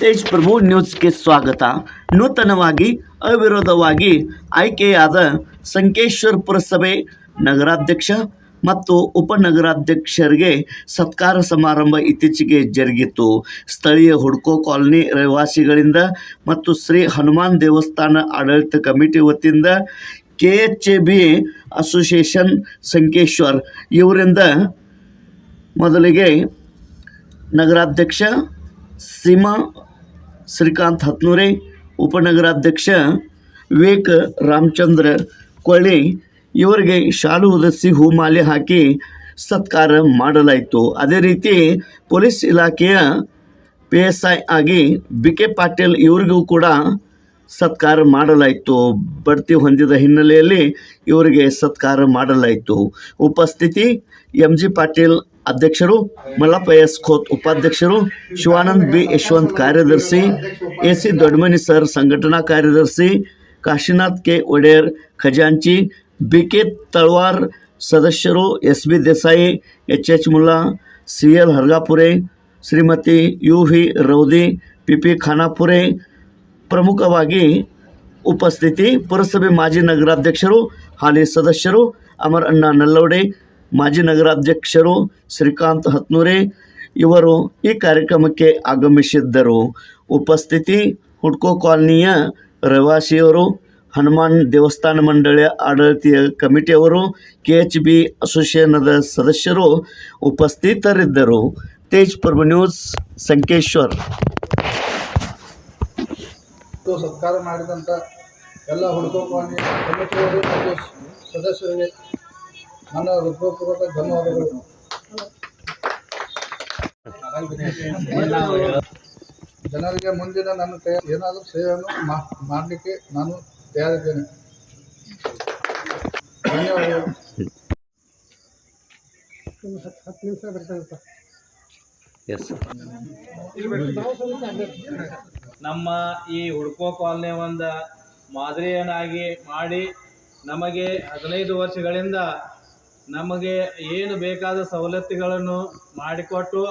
ತೇಜ್ ಪ್ರಭು ನ್ಯೂಸ್ಗೆ ಸ್ವಾಗತ. ನೂತನವಾಗಿ, ಅವಿರೋಧವಾಗಿ ಆಯ್ಕೆಯಾದ ಸಂಕೇಶ್ವರ ಪುರಸಭೆ ನಗರಾಧ್ಯಕ್ಷ ಮತ್ತು ಉಪನಗರಾಧ್ಯಕ್ಷರಿಗೆ ಸತ್ಕಾರ ಸಮಾರಂಭ ಇತ್ತೀಚೆಗೆ ಜರುಗಿತು. ಸ್ಥಳೀಯ ಹುಡ್ಕೋ ಕಾಲನಿ ರಹಿವಾಸಿಗಳಿಂದ ಮತ್ತು ಶ್ರೀ ಹನುಮಾನ್ ದೇವಸ್ಥಾನ ಆಡಳಿತ ಕಮಿಟಿ ವತಿಯಿಂದ K H A B association Sankeshwar ಇವರಿಂದ ಮೊದಲಿಗೆ ನಗರಾಧ್ಯಕ್ಷ ಸೀಮಾ ಶ್ರೀಕಾಂತ್ ಹತ್ನೂರೆ, ಉಪನಗರಾಧ್ಯಕ್ಷ ವಿವೇಕ್ ರಾಮಚಂದ್ರ ಕೊಳ್ಳಿ ಇವರಿಗೆ ಶಾಲು ಹೊದಿಸಿ ಹೂಮಾಲೆ ಹಾಕಿ ಸತ್ಕಾರ ಮಾಡಲಾಯಿತು. ಅದೇ ರೀತಿ ಪೊಲೀಸ್ ಇಲಾಖೆಯ ಪಿ ಎಸ್ ಐ ಆಗಿ ಬಿ ಕೆ ಪಾಟೀಲ್ ಇವರಿಗೂ ಕೂಡ ಸತ್ಕಾರ ಮಾಡಲಾಯಿತು. ಬಡ್ತಿ ಹೊಂದಿದ ಹಿನ್ನೆಲೆಯಲ್ಲಿ ಇವರಿಗೆ ಸತ್ಕಾರ ಮಾಡಲಾಯಿತು. ಉಪಸ್ಥಿತಿ ಎಂ ಜಿ ಪಾಟೀಲ್ ಅಧ್ಯಕ್ಷರು, ಮಲ್ಲಪ್ಪ ಎಸ್ ಖೋತ್ ಉಪಾಧ್ಯಕ್ಷರು, ಶಿವಾನಂದ್ ಬಿ ಯಶವಂತ್ ಕಾರ್ಯದರ್ಶಿ, ಎ ಸಿ ದೊಡ್ಮನಿ ಸರ್ ಸಂಘಟನಾ ಕಾರ್ಯದರ್ಶಿ, ಕಾಶಿನಾಥ್ ಕೆ ಒಡೆಯರ್ ಖಜಾಂಚಿ, ಬಿ ಕೆ ತಳ್ವಾರ್ ಸದಸ್ಯರು, S B Desai, H H Mulla, C L Hargapure, Shrimati U V Roudi, P P Khanapure ಪ್ರಮುಖವಾಗಿ ಉಪಸ್ಥಿತಿ, ಪುರಸಭೆ ಮಾಜಿ ನಗರಾಧ್ಯಕ್ಷರು, ಹಾಲಿ ಸದಸ್ಯರು, ಅಮರ್ ಅಣ್ಣ ನಲ್ಲವಡೆ ಮಾಜಿ ನಗರಾಧ್ಯಕ್ಷರು ಶ್ರೀಕಾಂತ್ ಹತ್ನೂರೆ ಇವರು ಈ ಕಾರ್ಯಕ್ರಮಕ್ಕೆ ಆಗಮಿಸಿದ್ದರು. ಉಪಸ್ಥಿತಿ, ಹುಡ್ಕೋ ಕಾಲನಿಯ ರಹಿವಾಸಿಯವರು ಹನುಮಾನ್ ದೇವಸ್ಥಾನ ಮಂಡಳಿಯ ಆಡಳಿತ ಕಮಿಟಿಯವರು ಕೆ ಎಚ್ ಬಿ ಅಸೋಸಿಯೇಷನದ ಸದಸ್ಯರು ಉಪಸ್ಥಿತರಿದ್ದರು. ತೇಜ್ ಪ್ರಭು ನ್ಯೂಸ್, ಸಂಕೇಶ್ವರ್. ಸತ್ಕಾರ ಮಾಡಿದಂಥ ಎಲ್ಲ ಮತ್ತು ಸದಸ್ಯರಿಗೆ ನನ್ನ ಹೃದಯಪೂರ್ವಕ ಧನ್ಯವಾದಗಳು. ಜನರಿಗೆ ಮುಂದಿನ ನನ್ನ ಏನಾದರೂ ಸೇವೆಯನ್ನು ಮಾಡಲಿಕ್ಕೆ ನಾನು ತಯಾರಿದ್ದೇನೆ. ಧನ್ಯವಾದಗಳು. ನಿಮಿಷ ನಮ್ಮ ಈ ಹುಡುಕೋ ಕಾಲನಿ ಒಂದು ಮಾದರಿಯನ್ನಾಗಿ ಮಾಡಿ ನಮಗೆ ಹದಿನೈದು ವರ್ಷಗಳಿಂದ ನಮಗೆ ಏನು ಬೇಕಾದ ಸವಲತ್ತುಗಳನ್ನು ಮಾಡಿಕೊಟ್ಟು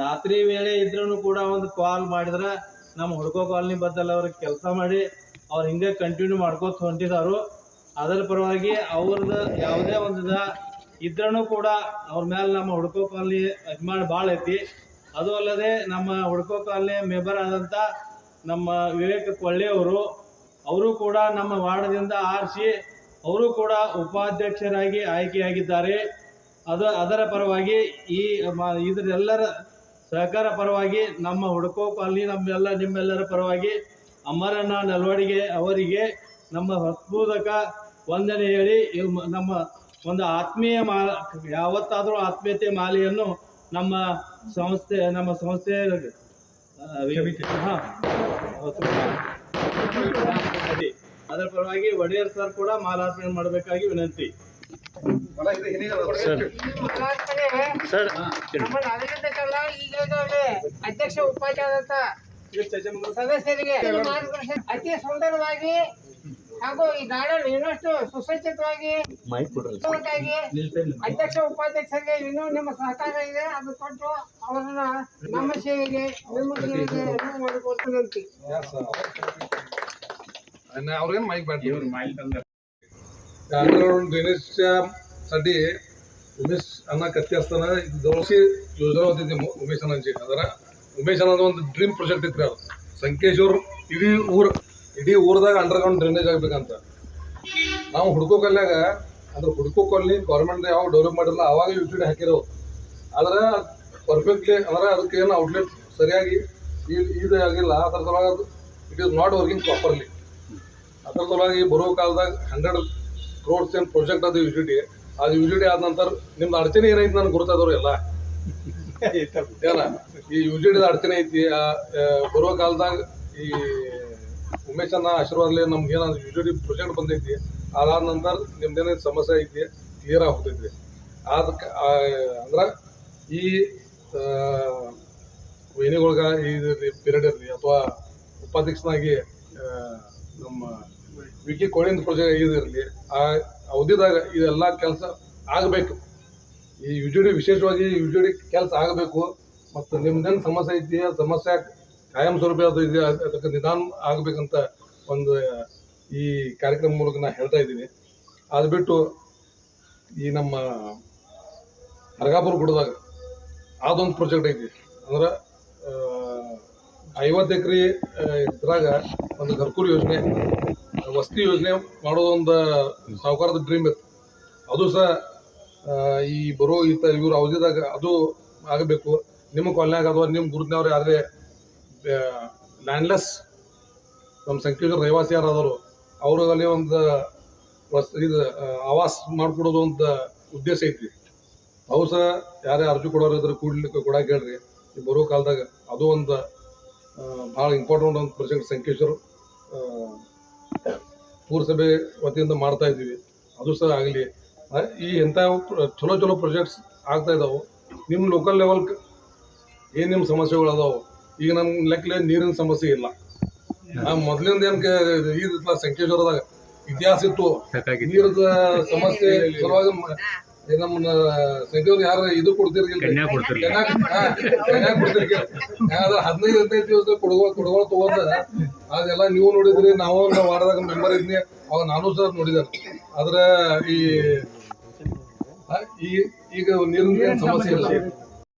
ರಾತ್ರಿ ವೇಳೆ ಇದ್ರೂ ಕೂಡ ಒಂದು ಕಾಲ್ ಮಾಡಿದ್ರೆ ನಮ್ಮ ಹುಡ್ಕೋ ಕಾಲನಿ ಬದ್ದಲ್ಲಿ ಅವ್ರಿಗೆ ಕೆಲಸ ಮಾಡಿ ಅವ್ರು ಹಿಂಗೆ ಕಂಟಿನ್ಯೂ ಮಾಡ್ಕೋತ ಹೊಂಟಿದಾರು. ಅದರ ಪರವಾಗಿ ಅವ್ರದ್ದು ಯಾವುದೇ ಒಂದು ಇದ್ರೂ ಕೂಡ ಅವ್ರ ಮೇಲೆ ನಮ್ಮ ಹುಡುಕೋ ಕಾಲನಿ ಅಭಿಮಾನ ಭಾಳ ಐತಿ. ಅದು ಅಲ್ಲದೆ ನಮ್ಮ ಹುಡುಕೋ ಕಾಲನಿ ಮೆಂಬರ್ ಆದಂಥ ನಮ್ಮ ವಿವೇಕ ಕೊಳ್ಳೆಯವರು, ಅವರು ಕೂಡ ನಮ್ಮ ವಾರ್ಡ್ದಿಂದ ಆರಿಸಿ ಅವರು ಕೂಡ ಉಪಾಧ್ಯಕ್ಷರಾಗಿ ಆಯ್ಕೆಯಾಗಿದ್ದಾರೆ. ಅದು ಅದರ ಪರವಾಗಿ ಈ ಇದರೆಲ್ಲರ ಸಹಕಾರ ಪರವಾಗಿ ನಮ್ಮ ಹುಡುಕೋ ಕಾಲನಿ ನಮ್ಮೆಲ್ಲ ನಿಮ್ಮೆಲ್ಲರ ಪರವಾಗಿ ಅಮರಣ್ಣ ನಲ್ವಡಿಗೆ ಅವರಿಗೆ ನಮ್ಮ ಹೃತ್ಪೂರ್ವಕ ವಂದನೆ ಹೇಳಿ ನಮ್ಮ ಒಂದು ಆತ್ಮೀಯ ಮಾ ಯಾವತ್ತಾದರೂ ಆತ್ಮೀಯತೆ ಮಾಲೆಯನ್ನು ನಮ್ಮ ಸಂಸ್ಥೆ ನಮ್ಮ ಸಂಸ್ಥೆ ಹಾಂ. ಅದರ ಪರವಾಗಿ ಒಡೆಯರ್ ಸರ್ ಕೂಡ ಮಾಲಾರ್ಪಣೆ ಮಾಡಬೇಕಾಗಿ ವಿನಂತಿ. ಅಧ್ಯಕ್ಷ ಉಪಾಚಾರ್ಯ ಸದಸ್ಯರಿಗೆ ಅತಿ ಸುಂದರವಾಗಿ ಹಾಗೂ ಈ ಗಾರ್ಡನ್ ಇನ್ನಷ್ಟು ಸುಸಜ್ಜಿತವಾಗಿ ಅಧ್ಯಕ್ಷ ಉಪಾಧ್ಯಕ್ಷರಿಗೆ ಇನ್ನೂ ನಿಮ್ಮ ಸಹಕಾರ ಇದೆ. ಅದು ಕೊಟ್ಟು ಅವರನ್ನ ನಮ್ಮ ಸೇವೆಗೆ ನಿಮ್ಮ ಸೇವೆಗೆ ಮಾಡಿಕೊಡ್ತೀನಂತೆ ಅವ್ರೇನು ಮೈಕ್ ಬ್ಯಾಡ ದಿನೇಶ್च्या साठी ಉಮೇಶ್ ಅನ್ನ ಕತ್ತಿ ಅಸ್ತಾನ ದೋಷಿ ಯೋಜನೆ ಹೊಂದಿದ್ದೆ ಉಮೇಶ್ ಅನ್ನಂची ಅದರ ಉಮೇಶ್ ಅನ್ನೋದು ಒಂದು ಡ್ರೀಮ್ ಪ್ರಾಜೆಕ್ಟ್ ಇತ್ತು ಅದು. ಸಂಕೇಶ್ವರ್ ಇಡೀ ಊರು ಇಡೀ ಊರದಾಗ ಅಂಡರ್ಗ್ರೌಂಡ್ ಡ್ರೈನೇಜ್ ಆಗ್ಬೇಕಂತ. ನಾವು ಹುಡ್ಕೋ ಕಲ್ಯಾಗ ಅಂದ್ರೆ ಹುಡ್ಕೋ ಕಾಲನಿ ಗೌರ್ಮೆಂಟ್ ಯಾವಾಗ ಡೆವಲಪ್ ಮಾಡಿರಲ್ಲ ಅವಾಗ ಯುಟಿಲಿಟಿ ಹಾಕಿರೋ ಆದ್ರೆ ಪರ್ಫೆಕ್ಟ್ಲಿ ಅಂದ್ರೆ ಅದಕ್ಕೆ ಏನು ಔಟ್ಲೆಟ್ ಸರಿಯಾಗಿ ಇದು ಆಗಿಲ್ಲ. ಅದರ ಸಲುವಾಗಿ it is not working properly ಅದ್ರ ಸಲುವಾಗಿ ಬರೋ ಕಾಲದಾಗ ಹಂಡ್ರೆಡ್ ಕ್ರೋಡ್ಸ್ ಏನು ಪ್ರಾಜೆಕ್ಟ್ ಅದು ಯು ಡಿ ಅದು ಯು ಡಿ ಆದ ನಂತರ ನಿಮ್ದು ಅಡಚಣೆ ಏನೈತಿ ನನಗೆ ಗುರುತಾದವ್ರು ಎಲ್ಲ? ಏನ? ಈ ಯು ಜಿ ಡಿದ ಅಡಚಣೆ ಐತಿ ಬರೋ ಕಾಲದಾಗ ಈ ಉಮೇಶ್ ಅನ್ನ ಆಶೀರ್ವಾದಲ್ಲಿ ನಮ್ಗೆ ಏನಾದ್ರು ಯು ಜಿ ಡಿ ಪ್ರಾಜೆಕ್ಟ್ ಬಂದೈತಿ, ಅದಾದ ನಂತರ ನಿಮ್ದೇನೇ ಸಮಸ್ಯೆ ಐತಿ ಕ್ಲಿಯರ್ ಆಗಿ ಹೋಗ್ತೈತಿ ಅದಕ್ಕೆ ಅಂದ್ರೆ ಈ ವೈನಿಗೊಳಗ ಈ ಪೀರಿಯಡ್ ಇರಲಿ ಅಥವಾ ಉಪಾಧ್ಯಕ್ಷನಾಗಿ ನಮ್ಮ ವಿಕಿ ಕೋಳಿಂದ ಪ್ರಾಜೆಕ್ಟ್ ಇರಲಿ ಆ ಅವಧಿದಾಗ ಇದೆಲ್ಲ ಕೆಲಸ ಆಗಬೇಕು. ಈ ಯು ಜಿ ಡಿ ವಿಶೇಷವಾಗಿ ಯು ಜಿ ಡಿ ಕೆಲಸ ಆಗಬೇಕು. ಮತ್ತು ನಿಮ್ದೇನು ಸಮಸ್ಯೆ ಐತಿ, ಆ ಸಮಸ್ಯೆ ಕಾಯಂ ಸ್ವರೂಪ ಅದು ಇದೆ ಅದಕ್ಕೆ ನಿಧಾನ ಆಗಬೇಕಂತ ಒಂದು, ಈ ಕಾರ್ಯಕ್ರಮ ಮೂಲಕ ನಾನು ಹೇಳ್ತಾ ಇದ್ದೀನಿ. ಅದು ಬಿಟ್ಟು ಈ ನಮ್ಮ ಅರಗಾಪುರ ಗುಡ್ಡದಾಗ ಅದೊಂದು ಪ್ರಾಜೆಕ್ಟ್ ಐತಿ. ಅಂದ್ರೆ ಐವತ್ತು ಎಕರೆ ಇದ್ರಾಗ ಒಂದು ಘರ್ಕೂರ್ ಯೋಜನೆ, ವಸತಿ ಯೋಜನೆ ಮಾಡೋದೊಂದು ಸಾಹುಕಾರದ ಡ್ರೀಮ್ ಇತ್ತು. ಅದು ಸಹ ಈ ಬರೋ ಈತ ಇವ್ರ ಅವಧಿದಾಗ ಅದು ಆಗಬೇಕು. ನಿಮ್ಮ ಕಾಲನ್ಯಾಗ ಅಥವಾ ನಿಮ್ಮ ಗುರುತಿನವ್ರು ಯಾರೇ ಲ್ಯಾಂಡ್ಲೆಸ್ ನಮ್ಮ ಸಂಕೀರ್ಣ ರಹಿವಾಸಿ ಯಾರಾದರು ಅವರು ಅಲ್ಲಿ ಒಂದು ವಸ್, ಇದು ಆವಾಸ ಮಾಡಿಕೊಡೋದು ಒಂದು ಉದ್ದೇಶ ಐತಿ. ಅವು ಸಹ ಯಾರೇ ಅರ್ಜಿ ಕೊಡೋರು ಇದ್ರೆ ಕೂಡ್ಲಿಕ್ಕೆ ಕೊಡಕ್ಕೆ ಹೇಳ್ರಿ ಬರೋ ಕಾಲದಾಗ ಅದು ಒಂದು ಭಾಳ ಇಂಪಾರ್ಟೆಂಟ್ ಒಂದು ಪ್ರಾಜೆಕ್ಟ್ ಸಂಕೇಶ್ವರ ಪುರಸಭೆ ವತಿಯಿಂದ ಮಾಡ್ತಾ ಇದ್ದೀವಿ. ಅದು ಸಹ ಆಗಲಿ. ಈ ಎಂಥ ಚಲೋ ಚಲೋ ಪ್ರಾಜೆಕ್ಟ್ಸ್ ಆಗ್ತಾ ಇದ್ದಾವೆ ನಿಮ್ಮ ಲೋಕಲ್ ಲೆವೆಲ್ ಏನು ನಿಮ್ಮ ಸಮಸ್ಯೆಗಳು ಅದಾವೆ? ಈಗ ನಮ್ಮ ಲೆಕ್ಕಲೆ ನೀರಿನ ಸಮಸ್ಯೆ ಇಲ್ಲ. ಮೊದಲಿಂದ ಏನು ಇದಿತ್ತಲ್ಲ ಸಂಕೇಶ್ವರದಾಗ ಇತಿಹಾಸ ಇತ್ತು. ನೀರದ ಸಮಸ್ಯೆ ಸಲುವಾಗಿ ಮ- ಏ ನಮ್ಮ ಸಂಖ್ಯೆಯವ್ರು ಯಾರು ಇದು ಕೊಡ್ತೀರಿ ಕನ್ಯಾ ಕೊಡ್ತೀರಿ. ಅದ ಹದಿನೈದು ಹದಿನೈದು ದಿವಸ ಕೊಡುವ ಕೊಡುವ ತಗೊಂಡ ಅದೆಲ್ಲ ನೀವು ನೋಡಿದ್ರಿ ನಾವು ವಾರದಾಗ ಮೆಂಬರ್ ಇದ್ನಿ. ಅವಾಗ ನಾನು ಸಹ ನೋಡಿದೆ. ಆದ್ರೆ ಈ ಈಗ ನೀರಿನ ಏನ್ ಸಮಸ್ಯೆ ಇಲ್ಲ.